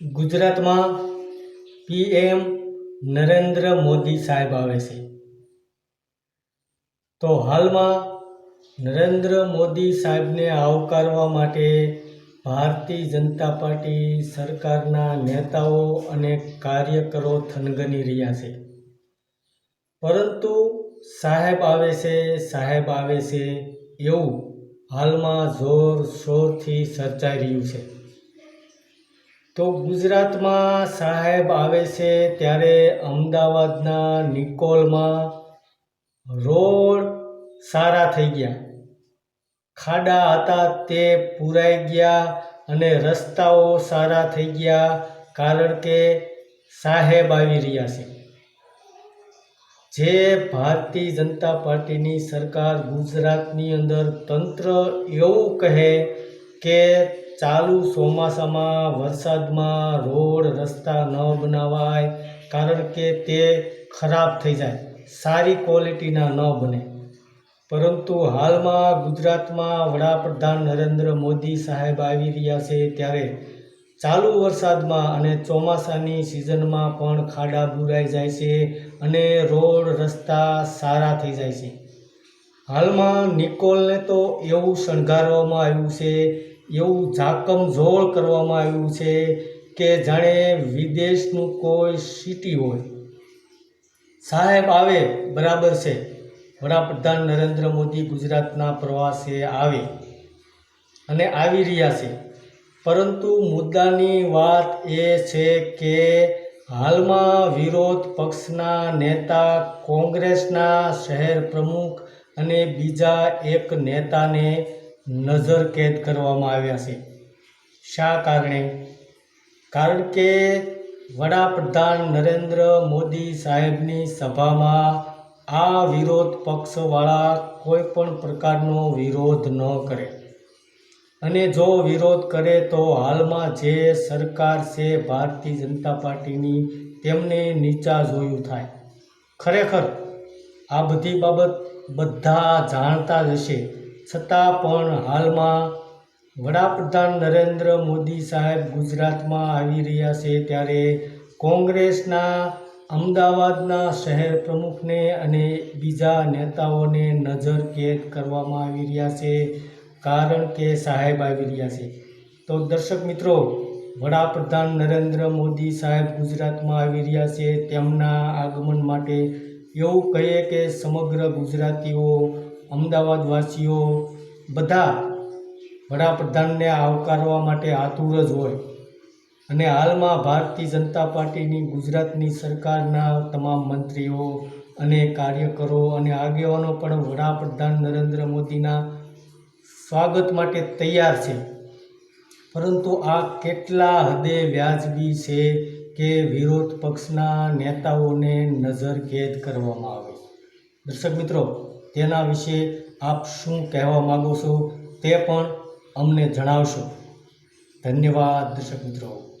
ગુજરાતમાં પીએમ નરેન્દ્ર મોદી સાહેબ આવે છે. તો હાલમાં નરેન્દ્ર મોદી સાહેબને આવકારવા માટે ભારતીય જનતા પાર્ટી સરકારના નેતાઓ અને કાર્યકરો થનગની રહ્યા છે. પરંતુ સાહેબ આવે છે, સાહેબ આવે છે એવું હાલમાં જોર શોરથી ચર્ચાઈ રહ્યું છે. તો ગુજરાતમાં સાહેબ આવે છે ત્યારે અમદાવાદના નિકોલમાં રોડ સારા થઈ ગયા. ખાડા હતા તે પૂરાઈ ગયા અને રસ્તાઓ સારા થઈ ગયા કારણ કે સાહેબ આવી રહ્યા છે. જે ભારતીય જનતા પાર્ટીની સરકાર ગુજરાતની અંદર તંત્ર એવું કહે કે ચાલુ ચોમાસામાં વરસાદમાં રોડ રસ્તા ન બનાવાય, કારણ કે તે ખરાબ થઈ જાય. સારી ક્વોલિટીના ન બને. પરંતુ હાલમાં ગુજરાતમાં વડાપ્રધાન નરેન્દ્ર મોદી સાહેબ આવી રહ્યા છે ત્યારે ચાલુ વરસાદમાં અને ચોમાસાની સિઝનમાં પણ ખાડા બુરાઈ જાય છે અને રોડ રસ્તા સારા થઈ જાય છે. હાલમાં નિકોલને તો એવું શણગારવામાં આવ્યું છે એવું ઝાકમઝોળ કરવામાં આવ્યું છે કે જાણે વિદેશનું કોઈ સિટી હોય. સાહેબ આવે, બરાબર છે. વડાપ્રધાન નરેન્દ્ર મોદી ગુજરાતના પ્રવાસે આવે અને આવી રહ્યા છે. પરંતુ મુદ્દાની વાત એ છે કે હાલમાં વિરોધ પક્ષના નેતા, કોંગ્રેસના શહેર પ્રમુખ અને બીજા એક નેતાને નજરકેદ કરવામાં આવ્યા છે. શા કારણે? કારણ કે વડાપ્રધાન નરેન્દ્ર મોદી સાહેબની સભામાં આ વિરોધ પક્ષવાળા કોઈ પણ પ્રકારનો વિરોધ ન કરે. અને જો વિરોધ કરે તો હાલમાં જે સરકાર છે ભારતીય જનતા પાર્ટીની તેમને નીચા જોયું થાય. ખરેખર આ બધી બાબત બધા જાણતા જ હશે. છતાં પણ હાલમાં વડાપ્રધાન નરેન્દ્ર મોદી સાહેબ ગુજરાતમાં આવી રહ્યા છે ત્યારે કોંગ્રેસના અમદાવાદના શહેર પ્રમુખને અને બીજા નેતાઓને નજરકેદ કરવામાં આવી રહ્યા છે કારણ કે સાહેબ આવી રહ્યા છે. તો દર્શક મિત્રો, વડાપ્રધાન નરેન્દ્ર મોદી સાહેબ ગુજરાતમાં આવી રહ્યા છે તેમના આગમન માટે એવું કહીએ કે સમગ્ર ગુજરાતીઓ અમદાવાદવાસીઓ બધા વડાપ્રધાનને આવકારવા માટે આતુર જ હોય. અને હાલમાં ભારતીય જનતા પાર્ટીની ગુજરાતની સરકારના તમામ મંત્રીઓ અને કાર્યકરો અને આગેવાનો પણ વડાપ્રધાન નરેન્દ્ર મોદીના સ્વાગત માટે તૈયાર છે. પરંતુ આ કેટલા હદે વ્યાજબી છે કે વિરોધ પક્ષના નેતાઓને નજરકેદ કરવામાં આવે દર્શક મિત્રો તેના વિશે આપ શું કહેવા માગો છો તે પણ અમને જણાવશો. ધન્યવાદ દર્શક મિત્રો.